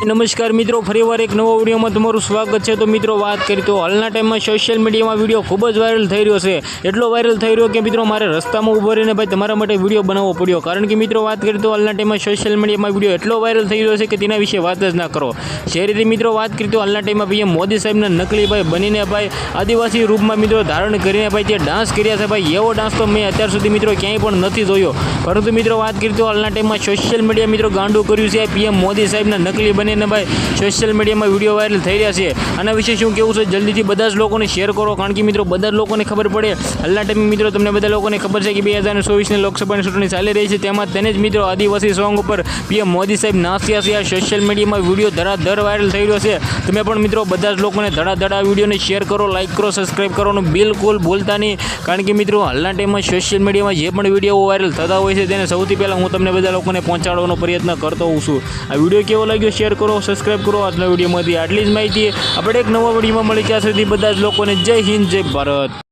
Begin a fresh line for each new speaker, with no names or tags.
નમસ્કાર મિત્રો ફરીવાર એક નવો વિડીયોમાં તમારું સ્વાગત છે. તો મિત્રો, વાત કરી તો હાલના ટાઈમમાં સોશિયલ મીડિયામાં વીડિયો ખૂબ જ વાયરલ થઈ રહ્યો છે. એટલો વાયરલ થઈ રહ્યો કે મિત્રો, મારે રસ્તામાં ઊભો રહીને ભાઈ તમારા માટે વીડિયો બનાવવો પડ્યો. કારણ કે મિત્રો, વાત કરી તો હાલના ટાઈમમાં સોશિયલ મીડિયામાં વીડિયો એટલો વાયરલ થઈ રહ્યો છે કે તેના વિશે વાત જ ના કરો. જે રીતે મિત્રો, વાત કરી તો હાલના ટાઈમમાં પીએમ મોદી સાહેબના નકલી ભાઈ બનીને ભાઈ આદિવાસી રૂપમાં મિત્રો ધારણ કરીને ભાઈ જે ડાન્સ કર્યા છે. ભાઈ એવો ડાન્સ તો મેં અત્યાર સુધી મિત્રો ક્યાંય પણ નથી જોયો. પરંતુ મિત્રો, વાત કરી તો હાલના ટાઈમમાં સોશિયલ મીડિયા મિત્રો ગાંડું કર્યું છે. પીએમ મોદી સાહેબના નકલી બનીને ભાઈ સોશિયલ મીડિયામાં વીડિયો વાયરલ થઈ રહ્યા છે. આના વિશે શું કેવું છે? જલ્દીથી બધા જ લોકોને શેર કરો. કારણ કે મિત્રો, બધા જ લોકોને ખબર પડે. હાલના ટાઈમે મિત્રો, તમને બધા લોકોને ખબર છે કે બે હજાર ચોવીસની લોકસભાની ચૂંટણી ચાલી રહી છે. તેમાં તેને જ મિત્રો આદિવાસી સોંગ ઉપર પીએમ મોદી સાહેબ નાસ્યા છે. આ સોશિયલ મીડિયામાં વીડિયો ધરાધર વાયરલ થઈ રહ્યો છે. તમે પણ મિત્રો બધા જ લોકોને ધડાધડ આ વિડીયોને શેર કરો લાઇક કરો સબસ્ક્રાઇબ કરવાનું બિલકુલ ભૂલતા નહીં. કારણ કે મિત્રો, હાલના ટાઈમમાં સોશિયલ મીડિયામાં જે પણ વીડિયો વાયરલ થતા હોય છે, તેને સૌથી પહેલાં હું તમને બધા લોકોને પહોંચાડવાનો પ્રયત્ન કરતો હોઉં છું. આ વીડિયો કેવો લાગ્યો? શેર કરો સબસ્ક્રાઈબ કરો. આજના વિડીયોમાંથી આટલી જ માહિતી. આપણે એક નવા વિડીયોમાં મળી ત્યાં સુધી બધા જ લોકોને જય હિન્દ, જય ભારત.